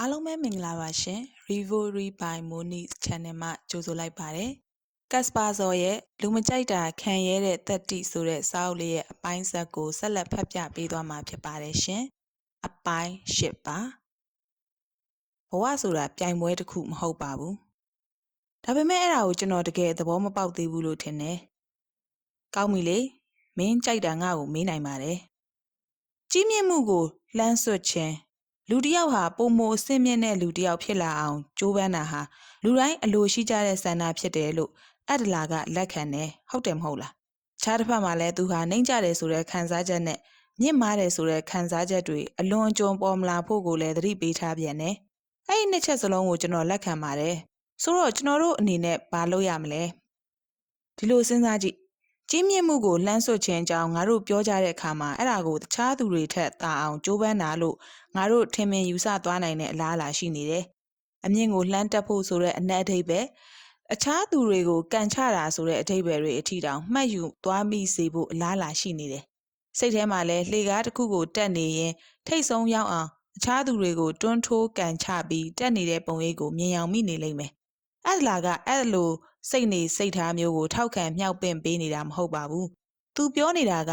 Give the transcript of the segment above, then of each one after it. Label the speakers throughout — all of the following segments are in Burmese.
Speaker 1: အားလုံးပဲမင်္ဂလာပါရှင် Revory by Moniz Channel မှာကြိုဆိုလိုက်ပါတယ်ကက်စပါဇော်ရဲ့လူမကြိုက်တာခံရတဲ့တက်တိဆိုတဲ့စာအုပ်လေးရဲ့အပိုင်းဆက်ကိုဆက်လက်ဖတ်ပြပေးသွားမှာဖြစ်ပါတယ်ရှင်အပိုင်း၈ပါဘဝဆိုတာပြိုင်ပွဲတစ်ခုမဟုတ်ပါဘူးဒါပေမဲ့အဲ့ဒါကိုကျွန်တော်တကယ်သဘောမပေါက်သေးဘူးလို့ထင်တယ်ကောင်းပြီလေမင်းကြိုက်တာငါ့ကိုမေးနိုင်ပါတယ်ကြီးမြင့်မှုကိုလှမ်းဆွတ်ခြင်း လူတစ်ယောက်ဟာပုံမိုအဆင့်မြင့်တဲ့လူတစ်ယောက်ဖြစ်လာအောင်ကြိုးပမ်းတာဟာလူတိုင်းအလိုရှိကြတဲ့ဆန္ဒဖြစ်တယ်လို့အဒလာကလက်ခံတယ်ဟုတ်တယ်မဟုတ်လားခြားတစ်ဖက်မှာလည်းသူဟာနှိမ့်ကြတယ်ဆိုတဲ့ခံစားချက်နဲ့မြင့်မားတယ်ဆိုတဲ့ခံစားချက်တွေအလွန်အကျွံပေါ်မလာဖို့ကိုလည်းသတိပေးထားပြန်တယ်အဲ့ဒီနှစ်ချက်စလုံးကိုကျွန်တော်လက်ခံပါတယ်ဆိုတော့ကျွန်တော်တို့အနေနဲ့ဘာလုပ်ရမလဲဒီလိုစဉ်းစားကြည့် ကြီးမြင့်မှုကိုလှမ်းဆွတ်ခြင်းအကြောင်းငါတို့ပြောကြတဲ့အခါမှာအဲ့ဒါကိုတခြားသူတွေထက်သာအောင်ကြိုးပမ်းတာလို့ငါတို့ထင်မြင်ယူဆသွားနိုင်တဲ့အလားအလာရှိနေတယ်။အမြင့်ကိုလှမ်းတက်ဖို့ဆိုတဲ့အနက်အဓိပ္ပာယ်အခြားသူတွေကိုကန်ချတာဆိုတဲ့အဓိပ္ပာယ်တွေအထိတောင်မှတ်ယူသွားမိစေဖို့အလားအလာရှိနေတယ်။စိတ်ထဲမှာလည်းလှေကားတစ်ခုကိုတက်နေရင်ထိတ်ဆုံးရောက်အောင်အခြားသူတွေကိုတွန်းထိုးကန်ချပြီးတက်နေတဲ့ပုံရိပ်ကိုမြင်အောင်မိနေလိမ့်မယ်။အဲ့ဒါကအဲ့လို စိတ်နေစိတ်ထားမျိုးကိုထောက်ခံမြောက်ပင့်ပေးနေတာမဟုတ်ပါဘူး။ "तू ပြောနေတာက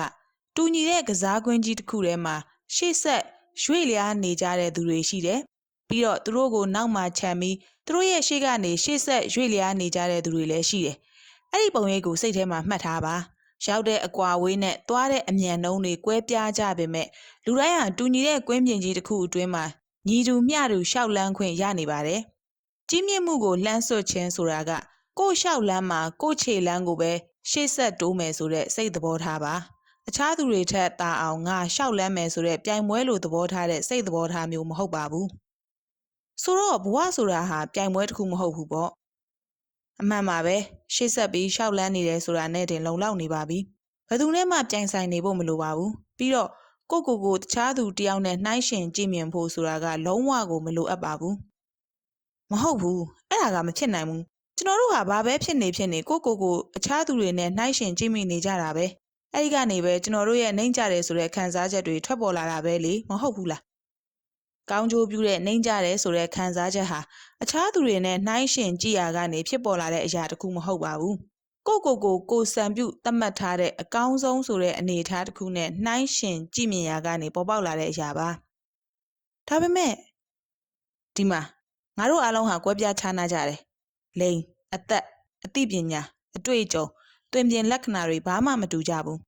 Speaker 1: တူညီတဲ့ကစားကွင်းကြီးတစ်ခုထဲမှာရှေ့ဆက်ရွေ့လျားနေကြတဲ့သူတွေရှိတယ်။ပြီးတော့သူတို့ကိုနောက်မှခြံပြီးသူတို့ရဲ့ရှေ့ကနေရှေ့ဆက်ရွေ့လျားနေကြတဲ့သူတွေလည်းရှိတယ်။အဲ့ဒီပုံရိပ်ကိုစိတ်ထဲမှာမှတ်ထားပါ။ရောက်တဲ့အကွာဝေးနဲ့သွားတဲ့အမြန်နှုံးတွေကွဲပြားကြပေမဲ့လူတိုင်းဟာတူညီတဲ့ကွင်းပြင်ကြီးတစ်ခုအတွင်းမှာညီတူမျှတူရှောက်လန်းခွင့်ရနေပါတယ်။ကြီးမြင့်မှုကိုလှမ်းဆွတ်ခြင်းဆိုတာက ကို့လျှောက်လန်းမှာကို့ခြေလန်းကိုပဲရှေ့ဆက်တိုးမယ်ဆိုတဲ့စိတ်သဘောထားပါအခြားသူတွေထက်တာအောင်ငါလျှောက်လန်းမယ်ဆိုတဲ့ပြိုင်ပွဲလိုသဘောထားတဲ့စိတ်သဘောထားမျိုးမဟုတ်ပါဘူးဆိုတော့ဘဝဆိုတာဟာပြိုင်ပွဲတစ်ခုမဟုတ်ဘူးပေါ့အမှန်ပါပဲရှေ့ဆက်ပြီးလျှောက်လန်းနေတယ်ဆိုတာနဲ့တင်လုံလောက်နေပါပြီဘယ်သူနဲ့မှပြိုင်ဆိုင်နေဖို့မလိုပါဘူးပြီးတော့ကိုကိုကိုတခြားသူတယောက်နဲ့နှိုင်းရှင်ကြည့်မြင်ဖို့ဆိုတာကလုံးဝကိုမလိုအပ်ပါဘူးမဟုတ်ဘူးအဲ့ဒါကမဖြစ်နိုင်ဘူး ကျွန်တော်တို့ဟာဘာပဲဖြစ်နေဖြစ်နေကိုကိုကိုအခြားသူတွေနဲ့နှိုင်းရှင်ကြည့်မိနေကြတာပဲအဲ့ဒီကနေပဲကျွန်တော်တို့ရဲ့နှိမ့်ကြတယ်ဆိုတဲ့ခံစားချက်တွေထွက်ပေါ်လာတာပဲလေမဟုတ်ဘူးလားကောင်းကျိုးပြုတဲ့နှိမ့်ကြတယ်ဆိုတဲ့ခံစားချက်ဟာအခြားသူတွေနဲ့နှိုင်းရှင်ကြည့်ရကနေဖြစ်ပေါ်လာတဲ့အရာတခုမဟုတ်ပါဘူးကိုကိုကိုကိုစံပြုသတ်မှတ်ထားတဲ့အကောင်းဆုံးဆိုတဲ့အနေအထားတစ်ခုနဲ့နှိုင်းရှင်ကြည့်မြင်ရကနေပေါ်ပေါက်လာတဲ့အရာပါဒါပေမဲ့ဒီမှာငါတို့အားလုံးဟာကွဲပြားခြားနားကြတယ် လိန်အသက်အသိပညာအတွေ့အကြုံတွင်ပြင်လက္ခဏာတွေဘာမှမတူကြဘူး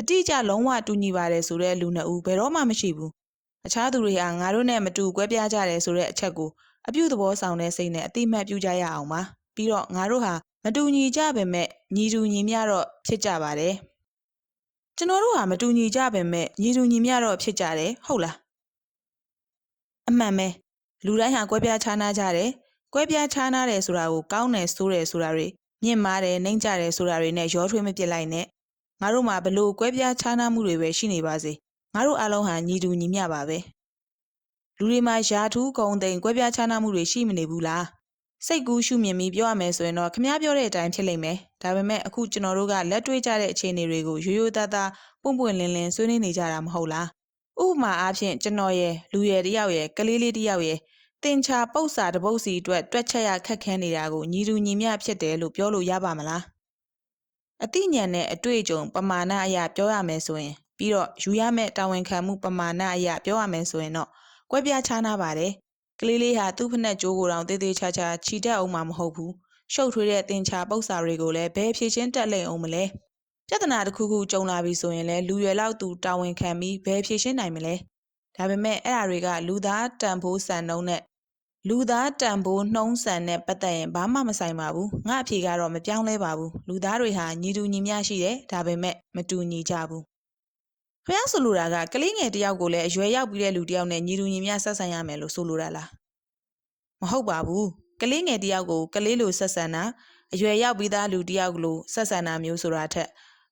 Speaker 1: အတိအကျလုံးဝတူညီပါတယ်ဆိုတဲ့လူနှစ်ဦးဘယ်တော့မှမရှိဘူးအခြားသူတွေဟာငါတို့နဲ့မတူကွဲပြားကြတယ်ဆိုတဲ့အချက်ကိုအပြုသဘောဆောင်တဲ့စိတ်နဲ့အတိမတ်ပြုကြရအောင်ပါပြီးတော့ငါတို့ဟာမတူညီကြပေမဲ့ညီတူညီမျှတော့ဖြစ်ကြပါတယ်ကျွန်တော်တို့ဟာမတူညီကြပေမဲ့ညီတူညီမျှတော့ဖြစ်ကြတယ်ဟုတ်လားအမှန်ပဲလူတိုင်းဟာကွဲပြားခြားနားကြတယ် ကွဲပြားခြားနားတယ်ဆိုတာကိုကောင်းတယ်ဆိုးတယ်ဆိုတာတွေမြင့်မားတယ်နှိမ့်ကြတယ်ဆိုတာတွေနဲ့ရောထွေးမပြစ်လိုက်နဲ့ငါတို့မှာဘလို့ကွဲပြားခြားနားမှုတွေပဲရှိနေပါစေငါတို့အားလုံးဟာညီတူညီမျှပါပဲလူတွေမှာယာထူးဂုံတိန်ကွဲပြားခြားနားမှုတွေရှိမနေဘူးလားစိတ်ကူးရှုမြင်ပြီးပြောရမယ်ဆိုရင်တော့ခမားပြောတဲ့အတိုင်းဖြစ်လိမ့်မယ်ဒါပေမဲ့အခုကျွန်တော်တို့ကလက်တွေ့ကြတဲ့အခြေအနေတွေကိုရိုးရိုးသားသားပွန့်ပွန့်လင်းလင်းဆွေးနွေးနေကြတာမဟုတ်လားဥပမာအားဖြင့်ကျွန်တော်ရဲ့လူရယ်တယောက်ရဲ့ကလေးလေးတယောက်ရဲ့ တင်ချာပုတ်စာတပုတ်စီအတွက်တွက်ချက်ရခက်ခဲနေတာကိုညီတူညီမျှဖြစ်တယ်လို့ပြောလို့ရပါမလားအသိဉာဏ်နဲ့အတွေ့အကြုံပမာဏအရာပြောရမယ်ဆိုရင် ပြီးတော့ယူရမယ့်တာဝန်ခံမှုပမာဏအရာပြောရမယ်ဆိုရင်တော့ကွဲပြားခြားနားပါတယ်ကလေးလေးဟာသူ့ဖက်နဲ့ကြိုးကိုယ်တောင်တေးသေးချာချာခြိတက်အောင်မှမဟုတ်ဘူးရှုပ်ထွေးတဲ့တင်ချာပုတ်စာတွေကိုလည်းဘယ်ဖြည့်ချင်းတက်လိမ့်အောင်မလဲပြဿနာတစ်ခုခုကြုံလာပြီဆိုရင်လည်းလူရွယ်လောက်သူတာဝန်ခံပြီးဘယ်ဖြည့်ရှင်းနိုင်မလဲဒါပေမဲ့အဲ့အရာတွေကလူသားတန်ဖိုးစံနှုန်းနဲ့ လူသားတန်ဖိုးနှုံးဆန်နဲ့ပတ်သက်ရင်ဘာမှမဆိုင်ပါဘူးငါအဖြေကတော့မပြောင်းလဲပါဘူးလူသားတွေဟာညီတူညီမျှရှိတယ်ဒါပေမဲ့မတူညီကြဘူးဖះဆိုလိုတာကကလေးငယ်တယောက်ကိုလည်းအရွယ်ရောက်ပြီးတဲ့လူတယောက်နဲ့ညီတူညီမျှဆက်ဆံရမယ်လို့ဆိုလိုတာလားမဟုတ်ပါဘူးကလေးငယ်တယောက်ကိုကလေးလိုဆက်ဆံတာအရွယ်ရောက်ပြီးသားလူတယောက်လိုဆက်ဆံတာမျိုးဆိုတာထက်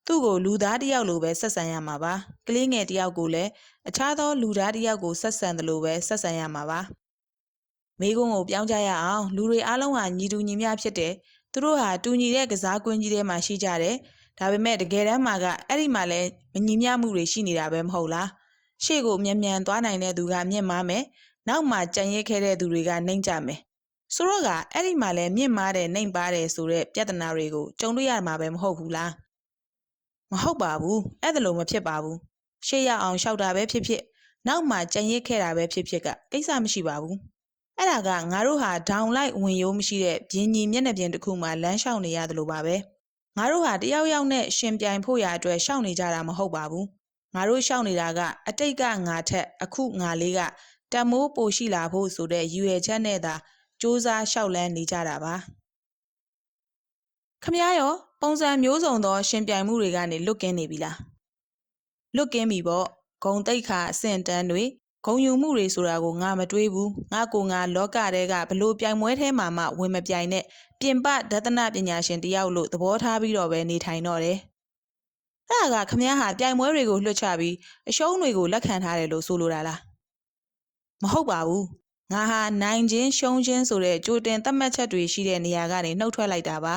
Speaker 1: သူ့ကိုလူသားတယောက်လိုပဲဆက်ဆံရမှာပါကလေးငယ်တယောက်ကိုလည်းအခြားသောလူသားတယောက်ကိုဆက်ဆံတယ်လို့ပဲဆက်ဆံရမှာပါ မိကုန်းကိုပြောင်းကြရအောင်လူတွေအားလုံးဟာညီတူညီမျှဖြစ်တယ်သူတို့ဟာတူညီတဲ့ကစားကွင်းကြီးထဲမှာရှိကြတယ်ဒါပေမဲ့တကယ်တမ်းမှာကအဲ့ဒီမှာလဲမညီမျှမှုတွေရှိနေတာပဲမဟုတ်လားရှေ့ကိုမြန်မြန်သွားနိုင်တဲ့သူကမြင့်မားမယ်နောက်မှကြံရစ်ခဲ့တဲ့သူတွေကနှိမ့်ကြမယ်ဆိုတော့ကအဲ့ဒီမှာလဲမြင့်မားတယ်နှိမ့်ပါတယ်ဆိုတဲ့ပြဿနာတွေကိုကြုံတွေ့ရမှာပဲမဟုတ်ဘူးလားမဟုတ်ပါဘူးအဲ့ဒါလိုမဖြစ်ပါဘူးရှေ့ရအောင်ရှောက်တာပဲဖြစ်ဖြစ်နောက်မှကြံရစ်ခဲ့တာပဲဖြစ်ဖြစ်ကကိစ္စမရှိပါဘူး အဲ့ဒါကငါတို့ဟာဒေါင်လိုက်ဝင်ရိုးမရှိတဲ့ပြင်းကြီးမျက်နှာပြင်တစ်ခုမှလမ်းလျှောက်နေရတယ်လို့ပါပဲငါတို့ဟာတယောက်ယောက်နဲ့ရှင်ပြိုင်ဖို့ရာအတွက်ရှောက်နေကြတာမဟုတ်ပါဘူးငါတို့ရှောက်နေတာကအတိတ်ကငါထက်အခုငါလေးကတမိုးပိုရှိလာဖို့ဆိုတဲ့ရည်ရွယ်ချက်နဲ့သာစူးစမ်းလျှောက်လန်းနေကြတာပါခမရရောပုံစံမျိုးစုံသော ရှင်ပြိုင်မှုတွေကနေလွတ်ကင်းနေပြီလားလွတ်ကင်းပြီပေါ့ဂုံတိတ်ခါအဆင့်တန်းတွေ ဂုံယူမှုတွေဆိုတာကိုငါမတွေးဘူးငါကိုငါလောကတဲကဘလို့ပြိုင်ပွဲထဲမှာမှဝင်မပြိုင်နဲ့ပြင်ပဒသနပညာရှင်တယောက်လို့သဘောထားပြီးတော့ပဲနေထိုင်တော့တယ်အဲ့ဒါကခမည်းဟာပြိုင်ပွဲတွေကိုလွှတ်ချပြီးအရှုံးတွေကိုလက်ခံထားတယ်လို့ဆိုလိုတာလားမဟုတ်ပါဘူးငါဟာနိုင်ချင်းရှုံးချင်းဆိုတဲ့ကြိုတင်သတ်မှတ်ချက်တွေရှိတဲ့နေရာကနေနှုတ်ထွက်လိုက်တာပါ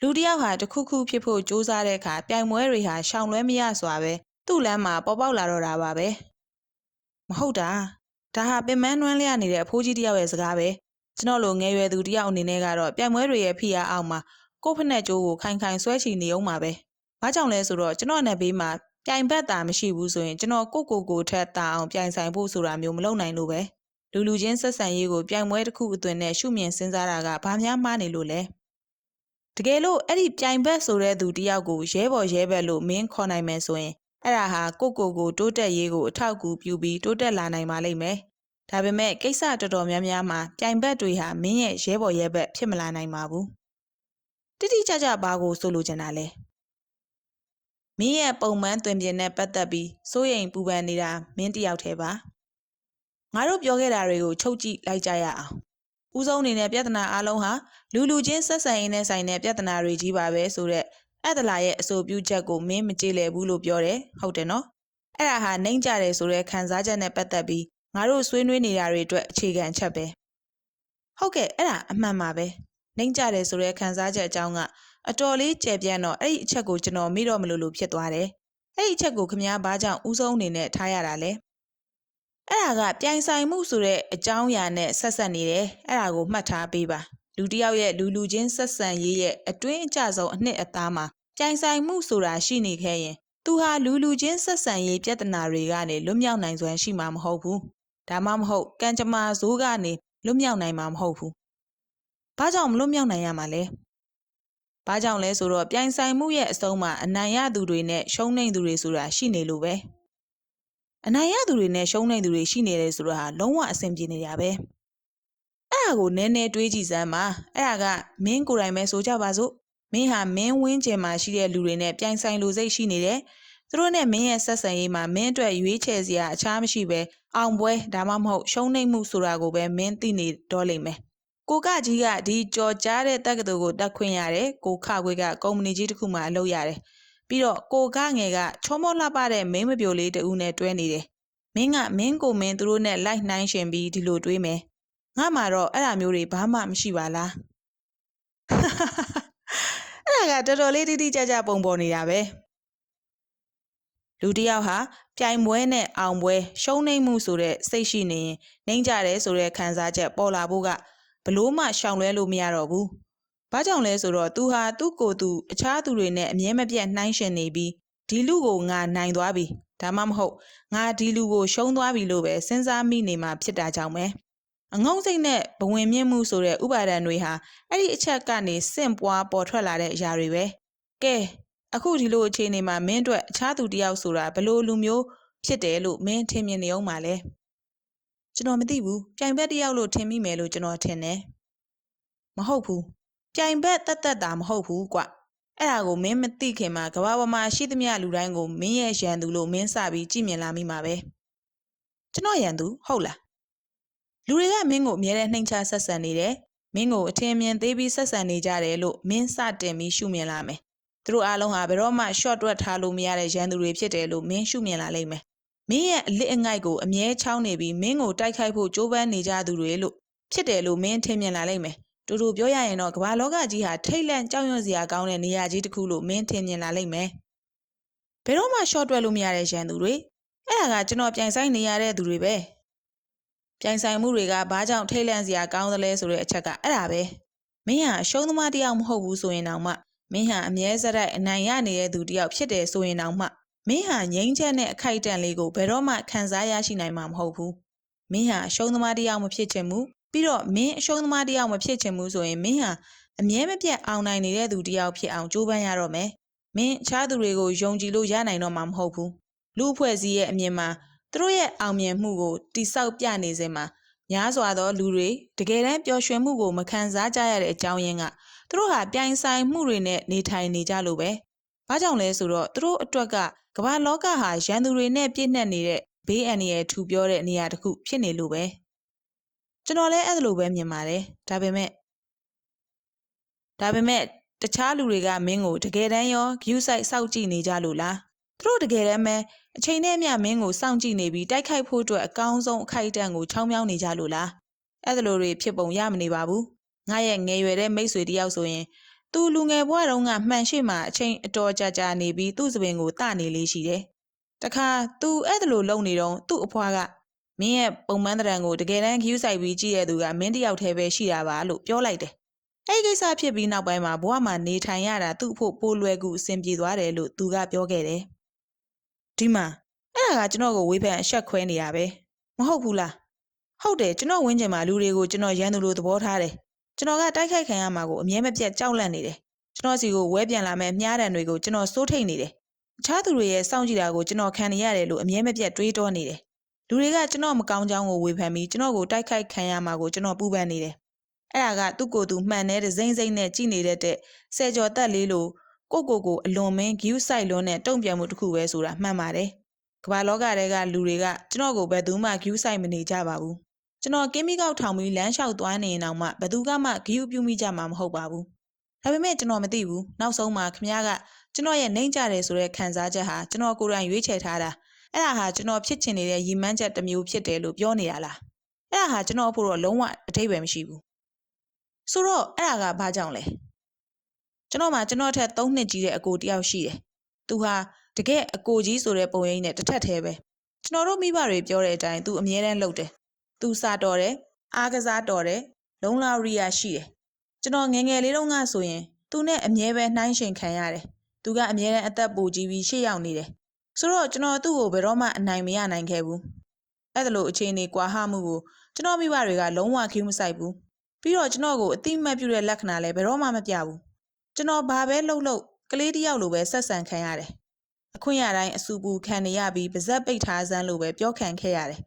Speaker 1: လူတစ်ယောက်ဟာတစ်ခုခုဖြစ်ဖို့ကြိုးစားတဲ့အခါပြိုင်ပွဲတွေဟာရှောင်လွဲမရစွာပဲသူ့လမ်းမှာပေါ်ပေါက်လာတော့တာပါပဲ မဟုတ်တာဒါဟာပင်မနှွမ်းလျက်နေတဲ့အဖိုးကြီးတစ်ယောက်ရဲ့စကားပဲကျွန်တော်လိုငယ်ရွယ်သူတစ်ယောက်အနေနဲ့ကတော့ပြိုင်ပွဲတွေရဲ့ဖိအားအောက်မှာကိုယ့်ဖက်နဲ့ကြိုးကိုခိုင်ခိုင်ဆွဲချီနေအောင်ပါပဲဘာကြောင့်လဲဆိုတော့ကျွန်တော်နဲ့ဘေးမှာပြိုင်ဘက်တာမရှိဘူးဆိုရင်ကျွန်တော်ကိုကိုကိုထက်တာအောင်ပြိုင်ဆိုင်ဖို့ဆိုတာမျိုးမလုပ်နိုင်လို့ပဲလူလူချင်းဆက်ဆံရေးကိုပြိုင်ပွဲတစ်ခုအသွင်နဲ့ရှုမြင်စဉ်းစားတာကဘာများမှားနေလို့လဲတကယ်လို့အဲ့ဒီပြိုင်ဘက်ဆိုတဲ့သူတယောက်ကိုရဲဘော်ရဲဘက်လို့မင်းခေါ်နိုင်မယ်ဆိုရင် အဲ့ဒါဟာကိုကိုကိုတိုးတက်ရေးကိုအထောက်အကူပြုပြီးတိုးတက်လာနိုင်ပါလိမ့်မယ်ဒါပေမဲ့ကိစ္စတော်တော်များများမှာပြိုင်ဘက်တွေဟာမင်းရဲ့ရဲဘော်ရဲဘက်ဖြစ်မလာနိုင်ပါဘူးတိတိကျကျဘာကိုဆိုလိုချင်တာလဲမင်းရဲ့ပုံမှန်တွင်ပြင်နဲ့ပတ်သက်ပြီးစိုးရိမ်ပူပန်နေတာမင်းတယောက်တည်းပါငါတို့ပြောခဲ့တာတွေကိုချုပ်ကြည့်လိုက်ကြရအောင်ဦးဆုံးအနေနဲ့ပြဿနာအလုံးဟာလူလူချင်းဆက်ဆံရေးနဲ့ဆိုင်တဲ့ပြဿနာတွေကြီးပါပဲဆိုတော့ အဲ့ဒလာရဲ့အဆိုပြုချက်ကိုမင်းမကြည့်လည်ဘူးလို့ပြောတယ်ဟုတ်တယ်နော်အဲ့ဒါဟာနှိမ့်ကြတယ်ဆိုတဲ့ခံစားချက်နဲ့ပတ်သက်ပြီးငါတို့ဆွေးနွေးနေတာတွေအတွက်အခြေခံချက်ပဲဟုတ်ကဲ့အဲ့ဒါအမှန်ပါပဲနှိမ့်ကြတယ်ဆိုတဲ့ခံစားချက်အကြောင်းကအတော်လေးကျယ်ပြန့်တော့အဲ့ဒီအချက်ကိုကျွန်တော်မေ့တော့မလို့လို့ဖြစ်သွားတယ်အဲ့ဒီအချက်ကိုခမားဘာကြောင့်ဦးဆုံးအနေနဲ့ထားရတာလဲအဲ့ဒါကပြိုင်ဆိုင်မှုဆိုတဲ့အကြောင်းအရာနဲ့ဆက်ဆက်နေတယ်အဲ့ဒါကိုမှတ်ထားပေးပါ လူတစ်ယောက်ရဲ့လူလူချင်းဆက်ဆံရေးရဲ့အတွင်းအကျဆုံးအနှစ်အသားမှာပြိုင်ဆိုင်မှုဆိုတာရှိနေခဲ့ရင်သူဟာလူလူချင်းဆက်ဆံရေးပြဿနာတွေကနေလွတ်မြောက်နိုင်စွမ်းရှိမှာမဟုတ်ဘူးဒါမှမဟုတ်ကံကြမ္မာဇိုးကနေလွတ်မြောက်နိုင်မှာမဟုတ်ဘူးဘာကြောင့်မလွတ်မြောက်နိုင်ရမှာလဲဘာကြောင့်လဲဆိုတော့ပြိုင်ဆိုင်မှုရဲ့အဆုံးမှာအနိုင်ရသူတွေနဲ့ရှုံးနိမ့်သူတွေဆိုတာရှိနေလို့ပဲအနိုင်ရသူတွေနဲ့ရှုံးနိမ့်သူတွေရှိနေတယ်ဆိုတာဟာလုံးဝအဆင်ပြေနေတာပဲ အဲ့ဒါကိုနည်းနည်းတွေးကြည့်စမ်းပါအဲ့ဒါကမင်းကိုယ်တိုင်ပဲဆိုကြပါစို့မင်းဟာမင်းဝင်းကျင်မှာရှိတဲ့လူတွေနဲ့ပြိုင်ဆိုင်လိုစိတ်ရှိနေတယ်သူတို့နဲ့မင်းရဲ့ဆက်ဆံရေးမှာမင်းအတွက်ရွေးချယ်စရာအခြားမရှိပဲအောင်ပွဲဒါမှမဟုတ်ရှုံးနိမ့်မှုဆိုတာကိုပဲမင်းသိနေတော့လိမ့်မယ်ကိုကကြီးကဒီကြော်ကြားတဲ့တက္ကသိုလ်ကိုတက်ခွင့်ရတယ်ကိုခခွေကကုမ္ပဏီကြီးတစ်ခုမှအလုပ်ရတယ်ပြီးတော့ကိုကငယ်ကချောမောလှပတဲ့မင်းမပြိုလေးတူနဲ့တွဲနေတယ်မင်းကမင်းကိုမင်းသူတို့နဲ့လိုက်နှိုင်းရှင်ပြီးဒီလိုတွေးမယ် ငါမှတော့အဲ့ဒါမျိုးတွေဘာမှမရှိပါလားအဲ့ဒါကတော်တော်လေးတိတိကျကျပုံပေါ်နေတာပဲလူတစ်ယောက်ဟာပြိုင်ပွဲနဲ့အောင်ပွဲရှုံးနိမ့်မှုဆိုတဲ့စိတ်ရှိနေရင်နှိမ့်ကြတယ်ဆိုတဲ့ခံစားချက်ပေါ်လာဖို့ကဘလို့မှရှောင်လွဲလို့မရတော့ဘူး။ဘာကြောင့်လဲဆိုတော့သူဟာသူ့ကိုယ်သူအခြားသူတွေနဲ့အမြဲမပြတ်နှိုင်းယှဉ်နေပြီးဒီလူကိုငါနိုင်သွားပြီဒါမှမဟုတ်ငါဒီလူကိုရှုံးသွားပြီလို့ပဲစဉ်းစားမိနေမှာဖြစ်တာကြောင့်ပဲ အငုံစိတ်နဲ့ဘဝင်မြင့်မှုဆိုတဲ့ဥပါဒံတွေဟာအဲ့ဒီအချက်ကနေစင့်ပွားပေါ်ထွက်လာတဲ့အရာတွေပဲကဲအခုဒီလိုအခြေအနေမှာမင်းအတွက်အခြားသူတယောက်ဆိုတာဘလို့လူမျိုးဖြစ်တယ်လို့မင်းထင်မြင်နေအောင်ပါလဲကျွန်တော်မသိဘူးပြိုင်ဘက်တယောက်လို့ထင်မိမယ်လို့ကျွန်တော်ထင်တယ်မဟုတ်ဘူးပြိုင်ဘက်တက်တက်တာမဟုတ်ဘူးကွအဲ့ဒါကိုမင်းမသိခင်မှာကဘာပေါ်မှာရှိသမျှလူတိုင်းကိုမင်းရဲ့ရန်သူလို့မင်းစပြီးကြည့်မြင်လာမိမှာပဲကျွန်တော်ရန်သူဟုတ်လား လူတွေကမင်းကိုအမြဲတမ်းနှိမ်ချဆက်ဆံနေတယ်မင်းကိုအထင်မြင်သေးပြီးဆက်ဆံနေကြတယ်လို့မင်းစတင်ပြီးရှုမြင်လာမယ်သူတို့အားလုံးဟာဘယ်တော့မှ short တွက်ထားလို့မရတဲ့ရန်သူတွေဖြစ်တယ်လို့မင်းရှုမြင်လာလိမ့်မယ်မင်းရဲ့အလစ်အငိုက်ကိုအမြဲချောင်းနေပြီးမင်းကိုတိုက်ခိုက်ဖို့ကြိုးပမ်းနေကြသူတွေလို့ဖြစ်တယ်လို့မင်းထင်မြင်လာလိမ့်မယ်တူတူပြောရရင်တော့ကမ္ဘာလောကကြီးဟာထိတ်လန့်ကြောက်ရွံ့စရာကောင်းတဲ့နေရာကြီးတစ်ခုလို့မင်းထင်မြင်လာလိမ့်မယ်ဘယ်တော့မှ short တွက်လို့မရတဲ့ရန်သူတွေအဲ့ဒါကကျွန်တော်ပြိုင်ဆိုင်နေရတဲ့သူတွေပဲ ပြိုင်ဆိုင်မှုတွေကဘာကြောင့်ထိတ်လန့်စရာကောင်းသလဲဆိုတဲ့အချက်ကအဲ့ဒါပဲမင်းဟာအရှုံးသမားတစ်ယောက်မဟုတ်ဘူးဆိုရင်တောင်မှမင်းဟာအမြဲစရိုက်အနိုင်ရနေတဲ့သူတစ်ယောက်ဖြစ်တယ်ဆိုရင်တောင်မှမင်းဟာငြိမ်းချမ်းတဲ့အခိုက်အတန့်လေးကိုဘယ်တော့မှခံစားရရှိနိုင်မှာမဟုတ်ဘူးမင်းဟာအရှုံးသမားတစ်ယောက်မဖြစ်ချင်ဘူးပြီးတော့မင်းအရှုံးသမားတစ်ယောက်မဖြစ်ချင်ဘူးဆိုရင်မင်းဟာအမြဲမပြတ်အောင်နိုင်နေတဲ့သူတစ်ယောက်ဖြစ်အောင်ကြိုးပမ်းရတော့မယ်မင်းအခြားသူတွေကိုယုံကြည်လို့ရနိုင်တော့မှာမဟုတ်ဘူးလူအဖွဲ့အစည်းရဲ့အမြင်မှာ သူတို့ရဲ့အောင်မြင်မှုကိုတိဆောက်ပြနေစဉ်မှာများစွာသောလူတွေတကယ်တမ်းပျော်ရွှင်မှုကိုမခံစားကြရတဲ့အကြောင်းရင်းကသူတို့ဟာပြိုင်ဆိုင်မှုတွေနဲ့နေထိုင်နေကြလို့ပဲ။ဘာကြောင့်လဲဆိုတော့သူတို့အတွက်ကကမ္ဘာလောကဟာရန်သူတွေနဲ့ပြည့်နှက်နေတဲ့ဘေးအန္တရာယ်ထူပြောတဲ့နေရာတစ်ခုဖြစ်နေလို့ပဲ။ကျွန်တော်လည်းအဲ့လိုပဲမြင်ပါတယ်။ဒါပေမဲ့ဒါပေမဲ့တခြားလူတွေကမင်းကိုတကယ်တမ်းရောဂယူးဆိုင်စောက်ကြည့်နေကြလို့လား။သူတို့တကယ်တမ်းပဲ အချိန်နဲ့မျှမင်းကိုစောင့်ကြည့်နေပြီးတိုက်ခိုက်ဖို့အတွက်အကောင်းဆုံးအခိုက်အတန့်ကိုချောင်းမြောင်းနေကြလို့လား။အဲ့ဒါလိုတွေဖြစ်ပုံရမနေပါဘူး။ငါရဲ့ငယ်ရွယ်တဲ့မိတ်ဆွေတယောက်ဆိုရင်သူလူငယ်ဘဝတုန်းကမှန်ရှိမှအချိန်အတော်ကြာကြာနေပြီးသူ့စပင်ကိုတနေလေးရှိတယ်။တခါသူအဲ့ဒါလိုလုံနေတော့သူ့အဖွားကမင်းရဲ့ပုံမှန်တရံကိုတကယ်တမ်းခ ्यू ဆိုင်ပြီးကြည့်ရတဲ့သူကမင်းတယောက်တည်းပဲရှိတာပါလို့ပြောလိုက်တယ်။အဲ့ဒီကိစ္စဖြစ်ပြီးနောက်ပိုင်းမှာဘဝမှာနေထိုင်ရတာသူ့အဖို့ပိုလွယ်ကူအဆင်ပြေသွားတယ်လို့သူကပြောခဲ့တယ်။ ဒီမှာအဲ့ဒါကကျွန်တော်ကိုဝေဖန်အဆက်ခွဲနေတာပဲမဟုတ်ဘူးလားဟုတ်တယ်ကျွန်တော်ဝင်းကျင်မှာလူတွေကိုကျွန်တော်ရန်သူလိုသဘောထားတယ်ကျွန်တော်ကတိုက်ခိုက်ခံရမှာကိုအမြဲမပြတ်ကြောက်လန့်နေတယ်ကျွန်တော်စီကိုဝဲပြန်လာမဲ့မြားတံတွေကိုကျွန်တော်စိုးထိတ်နေတယ်အခြားသူတွေရဲ့စောင့်ကြည့်တာကိုကျွန်တော်ခံနေရတယ်လို့အမြဲမပြတ်တွေးတောနေတယ်လူတွေကကျွန်တော်မကောင်းကြောင်းကိုဝေဖန်ပြီးကျွန်တော်ကိုတိုက်ခိုက်ခံရမှာကိုကျွန်တော်ပူပန်နေတယ်အဲ့ဒါကသူ့ကိုယ်သူမှန်တဲ့စိမ့်စိမ့်နဲ့ကြည်နေတဲ့တဲ့ဆယ်ကျော်တက်လေးလို ကိုကိုကိုအလွန်မင်းဂယူးဆိုင်လွန်းနဲ့တုံ့ပြန်မှုတစ်ခုပဲဆိုတာမှန်ပါတယ်ကမ္ဘာလောကထဲကလူတွေကကျွန်တော်ကိုဘယ်သူမှဂယူးဆိုင်မနေကြပါဘူးကျွန်တော်ကင်းမီကောက်ထောင်ပြီးလမ်းလျှောက်သွားနေရင်တောင်မှဘယ်သူကမှဂယူးပြူမိကြမှာမဟုတ်ပါဘူးဒါပေမဲ့ကျွန်တော်မသိဘူးနောက်ဆုံးမှခမ ्या ကကျွန်တော်ရဲ့နှိမ့်ကြတယ်ဆိုတဲ့ခံစားချက်ဟာကျွန်တော်ကိုယ်တိုင်ရွေးချယ်ထားတာအဲ့ဒါဟာကျွန်တော်ဖြစ်ချင်နေတဲ့ရည်မှန်းချက်တစ်မျိုးဖြစ်တယ်လို့ပြောနေတာလားအဲ့ဒါဟာကျွန်တော်အဖို့တော့လုံးဝအထိပ္ပယ်မရှိဘူးဆိုတော့အဲ့ဒါကဘာကြောင့်လဲ ကျွန်တော်မှကျွန်တော်ထက်၃နှစ်ကြီးတဲ့အကိုတယောက်ရှိတယ်သူဟာတကယ်အကိုကြီးဆိုတဲ့ပုံရိပ်နဲ့တစ်ထက်သေးပဲကျွန်တော်တို့မိဘတွေပြောတဲ့အတိုင်းသူအမြဲတမ်းလုပ်တယ်သူစာတော်တယ်အားကစားတော်တယ်လုံလာရီယာရှိတယ်ကျွန်တော်ငယ်ငယ်လေးတုန်းကဆိုရင်သူနဲ့အမြဲပဲနှိုင်းရှင်ခံရတယ်သူကအမြဲတမ်းအသက်ပိုကြီးပြီးရှေ့ရောက်နေတယ်ဆိုတော့ကျွန်တော်သူ့ကိုဘယ်တော့မှအနိုင်မရနိုင်ခဲ့ဘူးအဲ့ဒါလို့အခြေအနေကွာဟမှုကိုကျွန်တော်မိဘတွေကလုံးဝခ ्यू မဆိုင်ဘူးပြီးတော့ကျွန်တော်ကိုအတိမတ်ပြုတဲ့လက္ခဏာလည်းဘယ်တော့မှမပြဘူး ကျွန်တော်ဘာပဲလှုပ်လှုပ်ကလေးတယောက်လိုပဲဆက်ဆံခံရတယ်အခွင့်ရတိုင်းအဆူပူခံနေရပြီးပါဇက်ပိတ်ထားစမ်းလိုပဲပြောခံခဲ့ရတယ်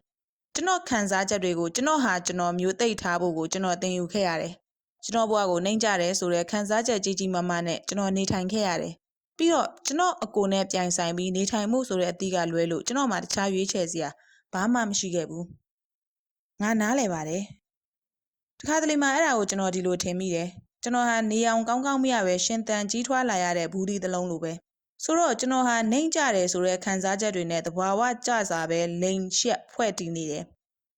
Speaker 1: ကျွန်တော်ခံစားချက်တွေကိုကျွန်တော်ဟာကျွန်တော်မျိုးသိပ်ထားဖို့ကိုကျွန်တော်သင်ယူခဲ့ရတယ်ကျွန်တော်ဘဝကိုနှိမ့်ကြတယ်ဆိုတဲ့ခံစားချက်ကြီးကြီးမားမားနဲ့ကျွန်တော်နေထိုင်ခဲ့ရတယ်ပြီးတော့ကျွန်တော်အကိုနဲ့ပြိုင်ဆိုင်ပြီးနေထိုင်မှုဆိုတဲ့အသီးကလွဲလို့ကျွန်တော်မှတခြားရွေးချယ်စရာဘာမှမရှိခဲ့ဘူးငါနားလဲပါတယ်တခါတလေမှအဲ့ဒါကိုကျွန်တော်ဒီလိုထင်မိတယ် ကျွန်တော်ဟာနေအောင်ကောင်းကောင်းမရပဲရှင်တန်ကြီးထွားလာရတဲ့ဘူးဒီသလုံးလိုပဲဆိုတော့ကျွန်တော်ဟာနှိမ့်ကြတယ်ဆိုတဲ့ခံစားချက်တွေနဲ့သဘာဝကြစားပဲလိန်ရှက်ဖွဲ့တည်နေတယ်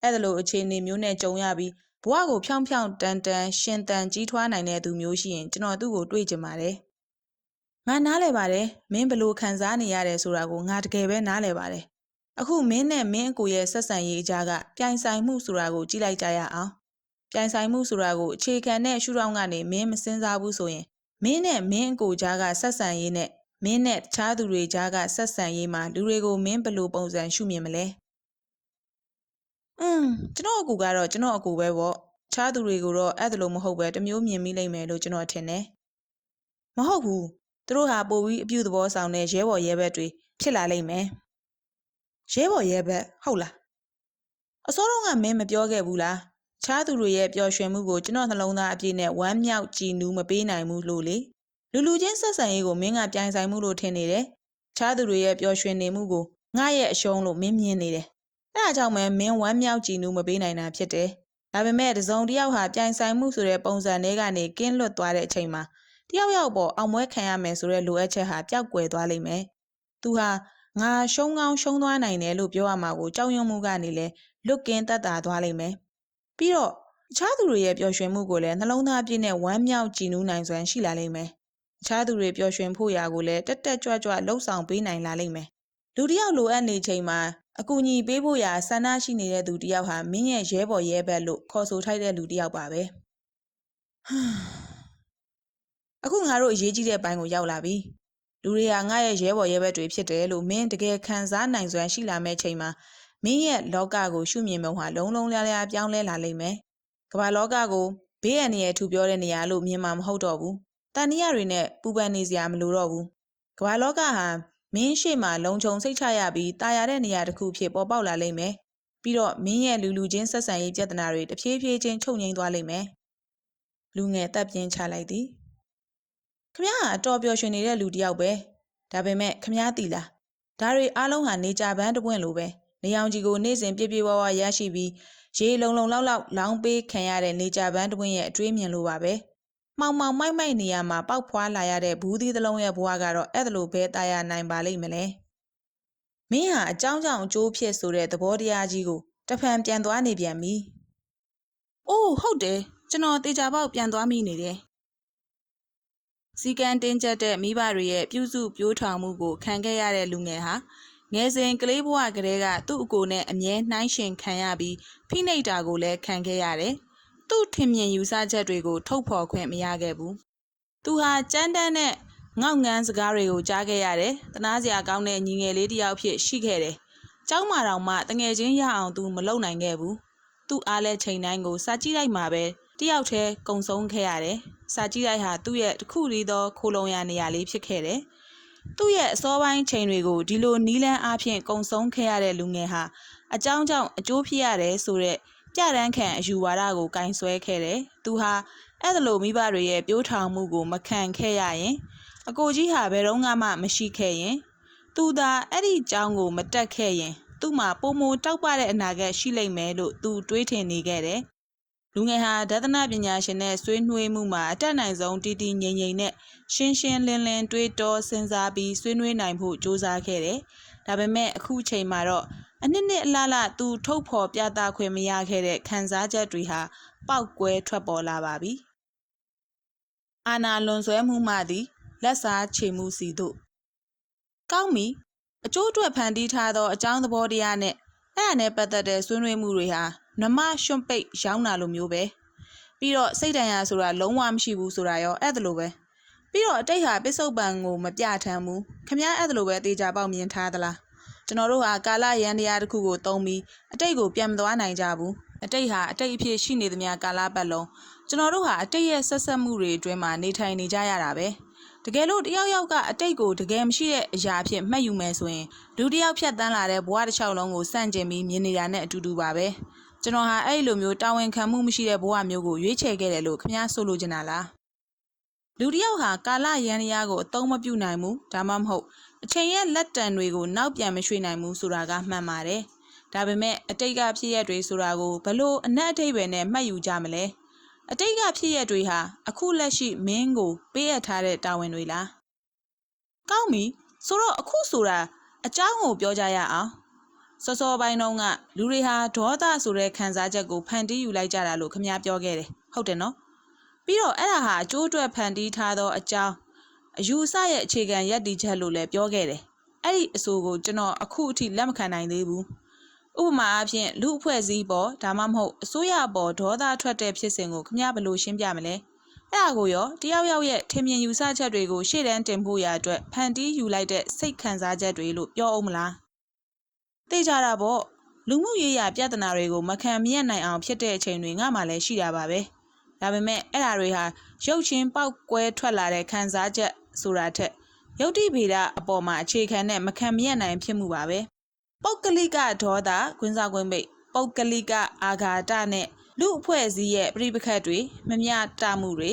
Speaker 1: အဲ့ဒါလိုအခြေအနေမျိုးနဲ့ကြုံရပြီးဘဝကိုဖြောင်းဖြောင်းတန်တန်ရှင်တန်ကြီးထွားနိုင်တဲ့သူမျိုးရှိရင်ကျွန်တော်သူ့ကိုတွေ့ကြပါတယ်ငါနားလဲပါတယ်မင်းဘလို့ခံစားနေရတယ်ဆိုတာကိုငါတကယ်ပဲနားလဲပါတယ်အခုမင်းနဲ့မင်းအကိုရဲ့ဆက်ဆံရေးအကြားကပြိုင်ဆိုင်မှုဆိုတာကိုကြည့်လိုက်ကြရအောင် ပြိုင်ဆိုင်မှုဆိုတာကိုအခြေခံတဲ့ရှုထောင့်ကနေမင်းမစင်စားဘူးဆိုရင်မင်းနဲ့မင်းအကိုကြားကဆက်ဆံရေးနဲ့မင်းနဲ့တခြားသူတွေကြားကဆက်ဆံရေးမှာလူတွေကိုမင်းဘယ်လိုပုံစံရှုမြင်မလဲอืมကျွန်တော်အကူကတော့ကျွန်တော်အကူပဲပေါ့ခြားသူတွေကိုတော့အဲ့ဒါလိုမဟုတ်ပဲတမျိုးမြင်မိလိမ့်မယ်လို့ကျွန်တော်ထင်တယ်မဟုတ်ဘူးသူတို့ဟာပိုပြီးအပြုသဘောဆောင်တဲ့ရဲဘော်ရဲဘက်တွေဖြစ်လာလိမ့်မယ်ရဲဘော်ရဲဘက်ဟုတ်လားအစောတုန်းကမင်းမပြောခဲ့ဘူးလား ခြားသူတွေရဲ့ပျော်ရွှင်မှုကိုကျွန်တော်နှလုံးသားအပြည့်နဲ့ဝမ်းမြောက်ကြည်နူးမပေးနိုင်ဘူးလို့လေလူလူချင်းဆက်ဆံရေးကိုမင်းကပြိုင်ဆိုင်မှုလို့ထင်နေတယ်ခြားသူတွေရဲ့ပျော်ရွှင်နေမှုကိုငါရဲ့အရှုံးလို့မင်းမြင်နေတယ်အဲဒါကြောင့်မှမင်းဝမ်းမြောက်ကြည်နူးမပေးနိုင်တာဖြစ်တယ်ဒါပေမဲ့တစုံတစ်ယောက်ဟာပြိုင်ဆိုင်မှုဆိုတဲ့ပုံစံတွေကနေကင်းလွတ်သွားတဲ့အချိန်မှာတယောက်ယောက်ပေါ်အောင်ပွဲခံရမယ်ဆိုတဲ့လိုအပ်ချက်ဟာပျောက်ကွယ်သွားလိမ့်မယ်သူဟာငါရှုံးကောင်းရှုံးသွားနိုင်တယ်လို့ပြောရမှာကိုကြောက်ရွံ့မှုကနေလည်းလွတ်ကင်းသက်သာသွားလိမ့်မယ် ပြီးတော့အခြားသူတွေရဲ့ပျော်ရွှင်မှုကိုလည်းနှလုံးသားပြည့်နဲ့ဝမ်းမြောက်ကြည်နူးနိုင်စွမ်းရှိလာလိမ့်မယ်။အခြားသူတွေပျော်ရွှင်ဖို့ရာကိုလည်းတက်တက်ကြွကြွလှုပ်ဆောင်ပေးနိုင်လာလိမ့်မယ်။လူတစ်ယောက်လိုအပ်နေချိန်မှာအကူအညီပေးဖို့ရာဆန္ဒရှိနေတဲ့သူတယောက်ဟာမင်းရဲ့ရဲဘော်ရဲဘက်လို့ခေါ်ဆိုထိုက်တဲ့လူတယောက်ပါပဲဟမ်အခုငါတို့အရေးကြီးတဲ့ဘိုင်းကိုရောက်လာပြီလူတွေဟာငါရဲ့ရဲဘော်ရဲဘက်တွေဖြစ်တယ်လို့မင်းတကယ်ခံစားနိုင်စွမ်းရှိလာမဲ့ချိန်မှာ မင်းရဲ့လောကကိုရှုမြင်ပုံဟာလုံးလုံးလျားလျားပြောင်းလဲလာလိမ့်မယ်ကမ္ဘာလောကကိုဘေးအန္တရာယ်ထူပြောတဲ့နေရာလို့မြင်မှာမဟုတ်တော့ဘူးတန်နီးရတွေနဲ့ပူပန်နေစရာမလိုတော့ဘူးကမ္ဘာလောကဟာမင်းရှိမှလုံခြုံစိတ်ချရပြီးတာယာတဲ့နေရာတစ်ခုဖြစ်ပေါ်ပေါက်လာလိမ့်မယ်ပြီးတော့မင်းရဲ့လူလူချင်းဆက်ဆံရေးပြဿနာတွေတဖြည်းဖြည်းချင်းချုပ်ငြိမ်းသွားလိမ့်မယ်လူငယ်တပ်ပြင်းချလိုက်သည်ခမရကအတော်ပျော်ရွှင်နေတဲ့လူတစ်ယောက်ပဲဒါပေမဲ့ခမရတီလားဒါတွေအားလုံးဟာနေကြပန်းတပွင့်လိုပဲ နေအောင်ကြီးကိုနေ့စဉ်ပြည့်ပြည့်ဝဝရရှိပြီးရေလုံလုံလောက်လောက်လောင်းပေးခံရတဲ့နေကြပန်းတဝင်းရဲ့အတွေးမြင်လိုပါပဲ။မှောင်မှောင်မိုက်မိုက်နေရာမှာပောက်ဖွာလာရတဲ့ဘူးသီးသလုံးရဲ့ဘဝကတော့အဲ့ဒါလိုပဲတာယာနိုင်ပါလိမ့်မလဲ။မင်းဟာအကြောင်းကြောင့်အကျိုးဖြစ်ဆိုတဲ့သဘောတရားကြီးကိုတဖန်ပြန်သွားနေပြန်ပြီ။အိုးဟုတ်တယ်ကျွန်တော်တေချာပေါက်ပြန်သွားမိနေတယ်။စီကံတင်းကျပ်တဲ့မိဘတွေရဲ့ပြုစုပျိုးထောင်မှုကိုခံခဲ့ရတဲ့လူငယ်ဟာ ငယ်စဉ်ကလေးဘဝကလေးကသူ့အကိုနဲ့အမြဲနှိုင်းယှဉ်ခံရပြီးဖိနှိပ်တာကိုလည်းခံခဲ့ရတယ်။သူ့ထင်မြင်ယူဆချက်တွေကိုထုတ်ဖော်ခွင့်မရခဲ့ဘူး။သူဟာကြမ်းတမ်းတဲ့ငေါက်ငန်းစကားတွေကိုကြားခဲ့ရတယ်။တနာစရာကောင်းတဲ့ညီငယ်လေးတစ်ယောက်ဖြစ်ရှိခဲ့တယ်။ကျောင်းမှာတောင်မှတငယ်ချင်းရအောင်သူမလုံနိုင်ခဲ့ဘူး။သူ့အားလဲချိန်တိုင်းကိုစာကြည့်လိုက်မှာပဲတယောက်တည်းကုံဆုံးခဲ့ရတယ်။စာကြည့်လိုက်ဟာသူ့ရဲ့တစ်ခုတည်းသောခိုလုံရနေရာလေးဖြစ်ခဲ့တယ်။ သူ့ရဲ့အစောပိုင်းချိန်တွေကိုဒီလိုနီးလန်းအားဖြင့်ကုံဆုံးခဲ့ရတဲ့လူငယ်ဟာအကြောင်းကြောင့်အကျိုးဖြစ်ရတယ်ဆိုတဲ့ကြရန်ခံအယူဝါဒကိုကင်ဆွဲခဲ့တယ်။သူဟာအဲ့ဒလိုမိဘတွေရဲ့ပြိုးထောင်မှုကို မခံခဲ့ရရင် အကိုကြီးဟာဘယ်တော့မှမရှိခဲ့ရင် သူသာအဲ့ဒီအကြောင်းကိုမတက်ခဲ့ရင် သူ့မှာပုံမတောက်ပတဲ့အနာဂတ်ရှိလိမ့်မယ်လို့သူတွေးထင်နေခဲ့တယ်။ လူငယ်ဟာဒသနာပညာရှင်နဲ့ဆွေးနွေးမှုမှာအတက်နိုင်ဆုံးတည်တည်ငြိမ်ငြိမ်နဲ့ရှင်းရှင်းလင်းလင်းတွေးတောစဉ်းစားပြီးဆွေးနွေးနိုင်ဖို့ကြိုးစားခဲ့တယ်။ဒါပေမဲ့အခုချိန်မှာတော့အနှစ်နှစ်အလားလားသူထုတ်ဖော်ပြသခွင့်မရခဲ့တဲ့ခံစားချက်တွေဟာပောက်ကွဲထွက်ပေါ်လာပါပြီ။အာနာလွန်ဆွဲမှုမှသည်လက်စားချေမှုစီတို့ကောင်းပြီအကျိုးအတွက်ဖန်တီးထားသောအကြောင်းသဘောတရားနဲ့အဲ့ဒါနဲ့ပတ်သက်တဲ့ဆွေးနွေးမှုတွေဟာ နမရွှွန့်ပိတ်ရောင်းတာလိုမျိုးပဲပြီးတော့စိတ်တန်ရာဆိုတာလုံးဝမရှိဘူးဆိုတာရောအဲ့ဒါလိုပဲပြီးတော့အတိတ်ဟာပစ္စုပန်ကိုမပြထမ်းဘူးခမည်းအဲ့ဒါလိုပဲတေချာပေါက်မြင်ထားသလားကျွန်တော်တို့ဟာကာလရန်တရားတစ်ခုကိုတုံးပြီးအတိတ်ကိုပြန်မသွားနိုင်ကြဘူးအတိတ်ဟာအတိတ်အဖြစ်ရှိနေသမျှကာလပတ်လုံးကျွန်တော်တို့ဟာအတိတ်ရဲ့ဆက်ဆက်မှုတွေအတွင်းမှာနေထိုင်နေကြရတာပဲတကယ်လို့တယောက်ယောက်ကအတိတ်ကိုတကယ်မရှိတဲ့အရာအဖြစ်မှတ်ယူမယ်ဆိုရင်လူတယောက်ဖြတ်တန်းလာတဲ့ဘဝတစ်လျှောက်လုံးကိုစန့်ကျင်ပြီးမြင်နေတာနဲ့အတူတူပါပဲ ကျွန်တော်ဟာအဲ့လိုမျိုးတာဝန်ခံမှုမရှိတဲ့ဘဝမျိုးကိုရွေးချယ်ခဲ့တယ်လို့ခင်ဗျားဆိုလိုချင်တာလားလူတယောက်ဟာကာလရန်ရာကိုအသုံးမပြုနိုင်ဘူးဒါမှမဟုတ်အချိန်ရဲ့လက်တံတွေကိုနောက်ပြန်မရွှေ့နိုင်ဘူးဆိုတာကမှန်ပါတယ်ဒါပေမဲ့အတိတ်ကဖြစ်ရတွေဆိုတာကိုဘလို့အနက်အထိပ်ပဲနဲ့မှတ်ယူကြမလဲ။အတိတ်ကဖြစ်ရတွေဟာအခုလက်ရှိမင်းကို ပေးရထားတဲ့တာဝန်တွေလားကောင်းပြီဆိုတော့အခုဆိုတာအเจ้าကိုပြောကြရအောင် စောစောပိုင်းတုန်းကလူတွေဟာဒေါသဆိုတဲ့ခံစားချက်ကိုဖန်တီးယူလိုက်ကြတာလို့ခမများပြောခဲ့တယ်ဟုတ်တယ်နော်ပြီးတော့အဲ့ဒါဟာအကျိုးအတွက်ဖန်တီးထားသောအကြောင်းအယူဆရဲ့အခြေခံယက်တီချက်လို့လည်းပြောခဲ့တယ်အဲ့ဒီအဆိုကိုကျွန်တော်အခုအထိလက်မခံနိုင်သေးဘူးဥပမာအားဖြင့်လူအဖွဲ့အစည်းပေါ်ဒါမှမဟုတ်အစိုးရပေါ်ဒေါသထွက်တဲ့ဖြစ်စဉ်ကိုခမရဘလို့ရှင်းပြမလဲအဲ့ဒါကိုရောတယောက်ယောက်ရဲ့ထင်မြင်ယူဆချက်တွေကိုရှေ့တန်းတင်ဖို့ရအတွက်ဖန်တီးယူလိုက်တဲ့စိတ်ခံစားချက်တွေလို့ပြောအောင်မလား သိကြတာပေါ့လူမှုရေးရာပြဿနာတွေကိုမခံမြတ်နိုင်အောင်ဖြစ်တဲ့အချိန်တွေငါမှလည်းရှိတာပါပဲဒါပေမဲ့အဲ့ဒါတွေဟာရုပ်ချင်းပေါက်ကွဲထွက်လာတဲ့ခံစားချက်ဆိုတာထက်ယုတ်တိဗေဒအပေါ်မှာအခြေခံတဲ့မခံမြတ်နိုင်ဖြစ်မှုပါပဲပုဂ္ဂလိကဒေါသကွင်းစားကွင်းပိတ်ပုဂ္ဂလိကအာဃာတနဲ့လူအဖွဲ့အစည်းရဲ့ပြိပခတ်တွေမမျှတမှုတွေ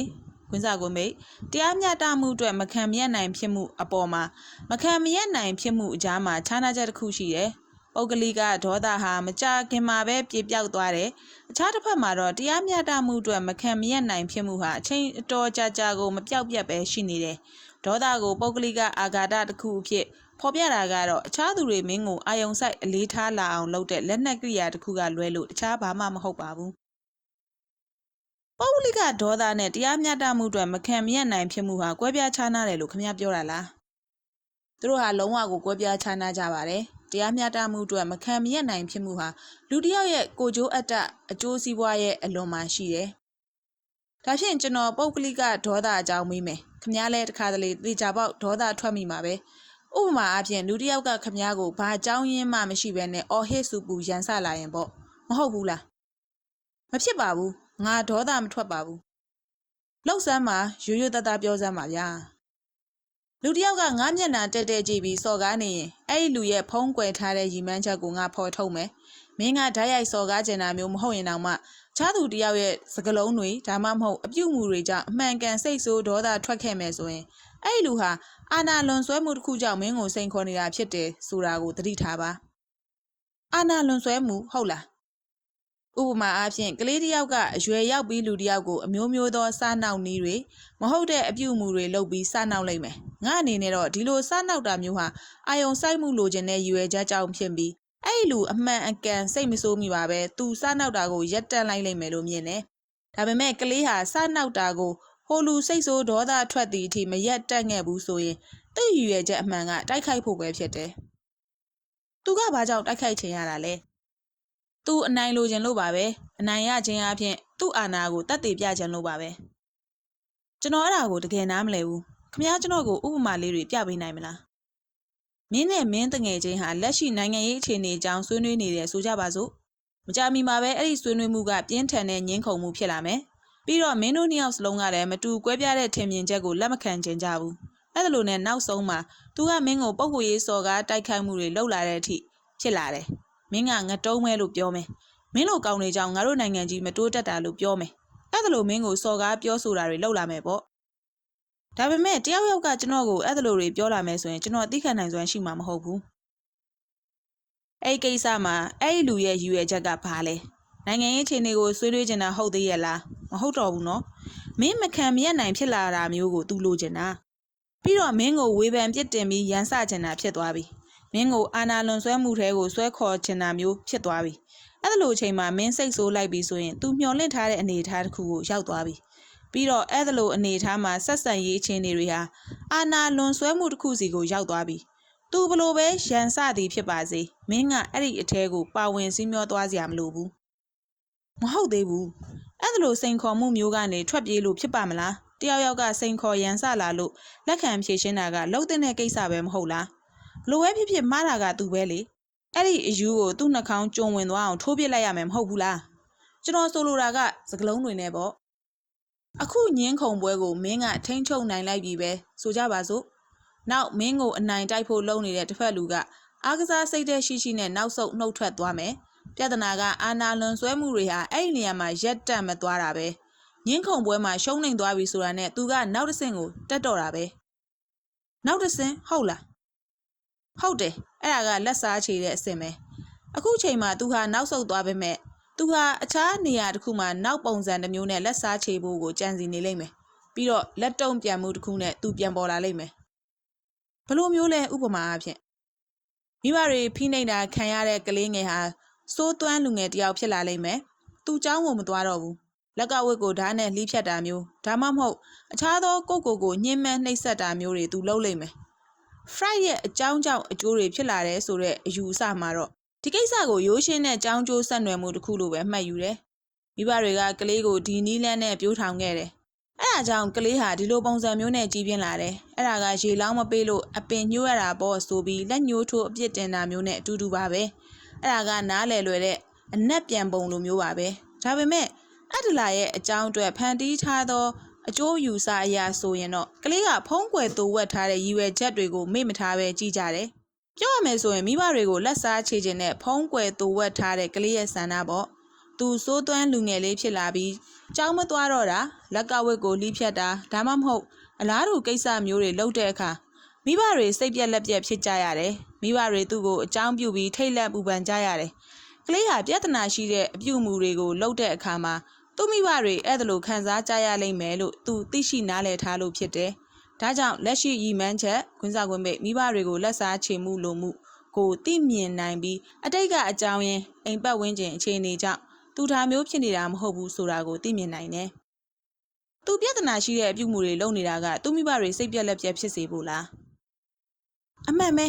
Speaker 1: ကွင်းစားကွင်းပိတ်တရားမျှတမှုအတွက်မခံမရနိုင်ဖြစ်မှုအပေါ်မှာမခံမရနိုင်ဖြစ်မှုအကြားမှာခြားနာချက်တစ်ခုရှိတယ် ပုဂ္ဂလိကဒေါသဟာမကြခင်မှာပဲပြေပြောက်သွားတယ်။အခြားတစ်ဖက်မှာတော့တရားမျှတမှုအတွက်မခံမရနိုင်ဖြစ်မှုဟာအချိန်အတော်ကြာကြာကိုမပြောက်ပြတ်ပဲရှိနေတယ်။ဒေါသကိုပုဂ္ဂလိကအာဃာတတစ်ခုအဖြစ်ဖော်ပြတာကတော့အခြားသူတွေမင်းကိုအာယုံဆိုင်အလေးထားလာအောင်လုပ်တဲ့လက်နက်ကိရိယာတစ်ခုကလွဲလို့တခြားဘာမှမဟုတ်ပါဘူးပုဂ္ဂလိကဒေါသနဲ့တရားမျှတမှုအတွက်မခံမရနိုင်ဖြစ်မှုဟာကွဲပြားခြားနားတယ်လို့ခင်ဗျားပြောတာလားသူတို့ဟာလုံးဝကိုကွဲပြားခြားနားကြပါတယ် တတရားမျှတမှုအတွက်မခံမရက်နိုင်ဖြစ်မှုဟာလူတစ်ယောက်ရဲ့ကိုယ်ကျိုးအတ္တအကျိုးစီးပွားရဲ့အလွန်မှရှိတယ်။ဒါဖြင့်ကျွန်တော်ပုဂ္ဂလိကဒေါသအကြောင်းမေးမယ်။ခမားလဲတစ်ခါတလေသေချာပေါက်ဒေါသထွက်မိမှာပဲ။ဥပမာအဖြစ်လူတစ်ယောက်ကခမားကိုဘာအကြောင်းရင်းမှမရှိဘဲနဲ့အော်ဟစ်ဆူပူရန်ဆလာရင်ပေါ့မဟုတ်ဘူးလား။မဖြစ်ပါဘူး။ငါဒေါသမထွက်ပါဘူး။လောက်စမ်းမှာရိုးရိုးသားသားပြောစမ်းပါဗျာ။ လူတစ်ယောက်ကငါမျက်နှာတက်တက်ကြည့်ပြီးစော်ကားနေရင်အဲ့ဒီလူရဲ့ဖုံးကွယ်ထားတဲ့ရီမန်းချက်ကိုငါဖော်ထုတ်မယ်။မင်းကဓာတ်ရိုက်စော်ကားကျင်တာမျိုးမဟုတ်ရင်တောင်မှခြားသူတစ်ယောက်ရဲ့စကလုံးတွေဒါမှမဟုတ်အပြုတ်မှုတွေကြောင့်အမှန်ကန်စိတ်ဆိုးဒေါသထွက်ခဲ့မယ်ဆိုရင်အဲ့ဒီလူဟာအာနာလွန်ဆွဲမှုတစ်ခုကြောင့်မင်းကိုစိန်ခေါ်နေတာဖြစ်တယ်ဆိုတာကိုသတိထားပါ။အာနာလွန်ဆွဲမှုဟုတ်လားဥပမာအားဖြင့်ကလေးတစ်ယောက်ကအရွယ်ရောက်ပြီးလူတစ်ယောက်ကိုအမျိုးမျိုးသောစားနှောက်နည်းတွေမဟုတ်တဲ့အပြုအမူတွေလုပ်ပြီးစားနှောက်လိုက်မယ် ငါအနေနဲ့တော့ဒီလိုစားနှောက်တာမျိုးဟာအာယုံစိုက်မှုလိုချင်တဲ့ရည်ရွယ်ချက်ကြောင့်ဖြစ်ပြီးအဲ့ဒီလူအမှန်အကန်စိတ်မဆိုးမိပါပဲသူစားနှောက်တာကိုရက်တန့်လိုက်လိမ့်မယ်လို့မြင်တယ်ဒါပေမဲ့ကလေးဟာစားနှောက်တာကိုဟိုလူစိတ်ဆိုးဒေါသထွက်သည့်အထိမရက်တက်ခဲ့ဘူးဆိုရင်သူ့ရည်ရွယ်ချက်အမှန်ကတိုက်ခိုက်ဖို့ပဲဖြစ်တယ်သူကဘာကြောင့်တိုက်ခိုက်ချင်ရတာလဲသူအနိုင်လိုချင်လို့ပါပဲအနိုင်ရခြင်းအပြင်သူ့အာဏာကိုတတ်သိပြခြင်းလို့ပါပဲကျွန်တော်အဲ့ဒါကိုတကယ်နားမလည်ဘူး ခမည်းကျွန်တော်ကိုဥပမာလေးတွေပြပေးနိုင်မလားမင်းနဲ့မင်းတငယ်ချင်းဟာလက်ရှိနိုင်ငံရေးအခြေအနေအကြောင်းဆွေးနွေးနေတယ်ဆိုကြပါစို့မကြမီမှာပဲအဲ့ဒီဆွေးနွေးမှုကပြင်းထန်တဲ့ညှင်းခုန်မှုဖြစ်လာမယ်ပြီးတော့မင်းတို့နှစ်ယောက်စလုံးကလည်းမတူကွဲပြားတဲ့ထင်မြင်ချက်ကိုလက်မခံချင်ကြဘူးအဲ့ဒါလိုနဲ့နောက်ဆုံးမှာသူကမင်းကိုပုံကိုရေးစော်ကားတိုက်ခိုက်မှုတွေလုပ်လာတဲ့အထိဖြစ်လာတယ်မင်းကငတုံးမဲလို့ပြောမယ်မင်းလိုကောင်းနေကြောင်ငါတို့နိုင်ငံကြီးမတိုးတက်တာလို့ပြောမယ်အဲ့ဒါလိုမင်းကိုစော်ကားပြောဆိုတာတွေလုပ်လာမယ်ပေါ့ ဒါပေမဲ့တယောက်ယောက်ကကျွန်တော်ကိုအဲ့ဒါလိုတွေပြောလာမယ်ဆိုရင်ကျွန်တော်သိခံနိုင်စွမ်းရှိမှာမဟုတ်ဘူးအဲ့ကိစ္စမှာအဲ့ဒီလူရဲ့ရည်ရွယ်ချက်ကဘာလဲနိုင်ငံရေးအခြေအနေကိုဆွေးနွေးချင်တာဟုတ်သေးရဲ့လားမဟုတ်တော့ဘူးနော်မင်းမခံမရနိုင်ဖြစ်လာတာမျိုးကိုသူလိုချင်တာပြီးတော့မင်းကိုဝေဖန်ပြစ်တင်ပြီးရန်စချင်တာဖြစ်သွားပြီမင်းကိုအာနာလွန်ဆွဲမှုထဲကိုဆွဲခေါ်ချင်တာမျိုးဖြစ်သွားပြီအဲ့ဒါလိုအချိန်မှာမင်းစိတ်ဆိုးလိုက်ပြီဆိုရင်သူမျောလင့်ထားတဲ့အနေအထားတစ်ခုကိုရောက်သွားပြီ ပြီးတော့အဲ့ဒါလိုအနေအထားမှာဆက်ဆံရေးအခြေအနေတွေဟာအာနာလွန်ဆွဲမှုတစ်ခုစီကိုရောက်သွားပြီသူဘလို့ပဲရန်စသည်ဖြစ်ပါစေမင်းကအဲ့ဒီအထဲကိုပါဝင်စည်းမျောသွားစရာမလိုဘူးမဟုတ်သေးဘူးအဲ့ဒါလိုစိန်ခေါ်မှုမျိုးကနေထွက်ပြေးလို့ဖြစ်ပါမလားတယောက်ယောက်ကစိန်ခေါ်ရန်စလာလို့လက်ခံဖြေရှင်းတာကလှုပ်တဲ့ကိစ္စပဲမဟုတ်လားလိုပဲဖြစ်ဖြစ်မှားတာကသူပဲလေအဲ့ဒီအယူကိုသူ့နှာခေါင်းကျုံဝင်သွားအောင်ထိုးပစ်လိုက်ရမယ်မဟုတ်ဘူးလားကျွန်တော်ဆိုလိုတာကစကလုံးတွေနဲ့ပေါ့ အခုညင်းခုံပွဲကိုမင်းကထိန်းချုပ်နိုင်လိုက်ပြီပဲဆိုကြပါစို့နောက်မင်းကိုအနိုင်တိုက်ဖို့လုပ်နေတဲ့တစ်ဖက်လူကအားကစားစိတ်တဲ့ရှိရှိနဲ့နောက်ဆုတ်နှုတ်ထွက်သွားမယ်ပြဿနာကအာနာလွန်ဆွဲမှုတွေဟာအဲ့ဒီနေရာမှာရက်တက်မသွားတာပဲညင်းခုံပွဲမှာရှုံးနေသွားပြီဆိုတာနဲ့သူကနောက်တစ်ဆင့်ကိုတက်တော့တာပဲနောက်တစ်ဆင့်ဟုတ်လားဟုတ်တယ်အဲ့ဒါကလက်စားချေတဲ့အဆင့်ပဲအခုချိန်မှာသူဟာနောက်ဆုတ်သွားပေမဲ့ သူဟာအခြားနေရာတစ်ခုမှာနောက်ပုံစံတစ်မျိုးနဲ့လက်စားချေဖို့ကိုကြံစီနေလိမ့်မယ်ပြီးတော့လက်တုံပြန်မှုတစ်ခုနဲ့သူပြန်ပေါ်လာလိမ့်မယ်ဘလို့မျိုးလဲဥပမာအဖြစ်မိဘတွေဖိနှိပ်တာခံရတဲ့ကလေးငယ်ဟာစိုးသွမ်းလူငယ်တယောက်ဖြစ်လာလိမ့်မယ်သူเจ้าကိုမသွားတော့ဘူးလက်ကဝတ်ကိုဓာတ်နဲ့လှီးဖြတ်တာမျိုးဒါမှမဟုတ်အခြားသောကိုကိုကိုညှင်းမနှိပ်စက်တာမျိုးတွေသူလုပ်လိမ့်မယ် Fright ရဲ့အကြောင်းကြောင့်အကျိုးတွေဖြစ်လာတယ်ဆိုတဲ့အယူအဆမှာတော့ ဒီကိစ္စကိုရိုးရှင်းတဲ့အကြောင်းကျိုးဆက်နွယ်မှုတစ်ခုလိုပဲမှတ်ယူတယ်။မိဘတွေကကလေးကိုဒီနီးလန်းနဲ့ပြိုးထောင်ခဲ့တယ်။အဲဒါကြောင့်ကလေးဟာဒီလိုပုံစံမျိုးနဲ့ကြီးပြင်းလာတယ်။အဲဒါကရေလောင်းမပေးလို့အပင်ညှိုးရတာပေါ့ဆိုပြီးလက်ညှိုးထိုးအပြစ်တင်တာမျိုးနဲ့အတူတူပါပဲ။အဲဒါကနားလည်လွယ်တဲ့အနက်ပြန်ပုံလိုမျိုးပါပဲ။ဒါပေမဲ့အဒလာရဲ့အကြောင်းအတွက်ဖန်တီးထားသောအကျိုးယူဆအရာဆိုရင်တော့ကလေးကဖုံးကွယ်တူဝက်ထားတဲ့ရည်ရွယ်ချက်တွေကိုမေ့မထားပဲကြည့်ကြတယ်။ ပြောရမယ်ဆိုရင်မိဘတွေကိုလက်စားချေခြင်းနဲ့ဖုံးကွယ်တူဝက်ထားတဲ့ကလေးရဲ့ဆန္ဒပေါ့။သူစိုးသွမ်းလူငယ်လေးဖြစ်လာပြီးကြောင်းမသွားတော့တာလက်ကဝက်ကိုလိဖြတ်တာဒါမှမဟုတ်အလားတူကိစ္စမျိုးတွေလုပ်တဲ့အခါမိဘတွေစိတ်ပြက်လက်ပြက်ဖြစ်ကြရတယ်။မိဘတွေသူ့ကိုအကြောင်းပြုပြီးထိတ်လက်ပူပန်ကြရတယ်။ကလေးဟာပြဿနာရှိတဲ့အပြုအမူတွေကိုလုပ်တဲ့အခါမှာသူ့မိဘတွေအဲ့ဒါလိုခံစားကြရလိမ့်မယ်လို့သူသိရှိနားလည်ထားလို့ဖြစ်တယ်။ ဒါကြောင့်လက်ရှိရည်မှန်းချက်ခွင့်စာခွင့်ပိတ်မိဘတွေကိုလက်စားချေမှုလိုမှုကိုသိမြင်နိုင်ပြီးအတိတ်ကအကြောင်းရင်းအိမ်ပတ်ဝန်းကျင်အခြေအနေကြောင့်သူဒါမျိုးဖြစ်နေတာမဟုတ်ဘူးဆိုတာကိုသိမြင်နိုင်တယ်။သူပြဿနာရှိတဲ့အပြုမှုတွေလုပ်နေတာကသူ့မိဘတွေစိတ်ပြက်လက်ပြက်ဖြစ်စေဖို့လား။အမှန်ပဲ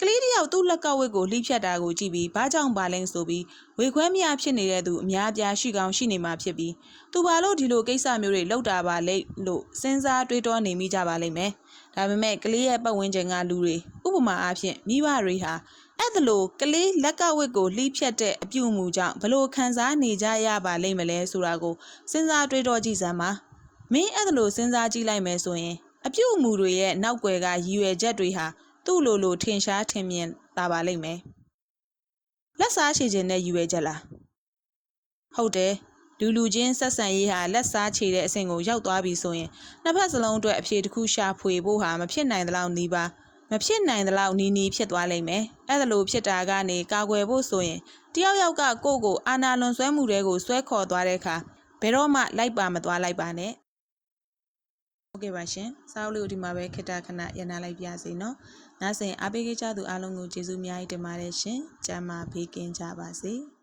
Speaker 1: ကလေးတစ်ယောက်သူ့လက်ကဝတ်ကိုလှိဖြတ်တာကိုကြည့်ပြီးဘာကြောင့်ပါလဲဆိုပြီးဝေခွဲမရဖြစ်နေတဲ့သူအများအပြားရှိကောင်းရှိနေမှာဖြစ်ပြီးသူဘာလို့ဒီလိုကိစ္စမျိုးတွေလုပ်တာပါလဲလို့စဉ်းစားတွေးတောနေမိကြပါလိမ့်မယ်။ဒါပေမဲ့ကလေးရဲ့ပတ်ဝန်းကျင်ကလူတွေဥပမာအားဖြင့်မိဘတွေဟာအဲ့ဒါလို့ကလေးလက်ကဝတ်ကိုလှိဖြတ်တဲ့အပြုအမူကြောင့်ဘလို့ခံစားနေကြရပါလိမ့်မလဲဆိုတာကိုစဉ်းစားတွေးတောကြည့်စမ်းပါ။မင်းအဲ့ဒါလို့စဉ်းစားကြည့်လိုက်မယ်ဆိုရင်အပြုအမူတွေရဲ့နောက်ွယ်ကရည်ရွယ်ချက်တွေဟာ သူ့လိုလိုထင်ရှားထင်မြင်လာပါလိမ့်မယ်။လက်စားချေခြင်းနဲ့ရည်ရွယ်ချက်လား။ဟုတ်တယ်။လူလူချင်းဆက်ဆံရေးဟာလက်စားချေတဲ့အဆင့်ကိုရောက်သွားပြီဆိုရင်နှစ်ဖက်စလုံးအတွက်အဖြေတစ်ခုရှာဖွေဖို့ဟာမဖြစ်နိုင်သလောက်နီးပါမဖြစ်နိုင်သလောက်နီးနီးဖြစ်သွားလိမ့်မယ်။အဲ့ဒါလိုဖြစ်တာကနေကာကွယ်ဖို့ဆိုရင်တယောက်ယောက်ကကိုယ့်ကိုအာနာလွန်ဆွဲမှုတွေကိုဆွဲခေါ်သွားတဲ့အခါဘယ်တော့မှလိုက်ပါမသွားလိုက်ပါနဲ့။ဟုတ်ကဲ့ပါရှင်။စာအုပ်လေးကိုဒီမှာပဲခေတ္တခဏရန်နာလိုက်ပြစေနော်။ နောက်ဆိုရင်အားပေးကြသူအားလုံးကိုကျေးဇူးအများကြီးတင်ပါတယ်ရှင်။ကျမ်းမာဘေးကင်းကြပါစေ။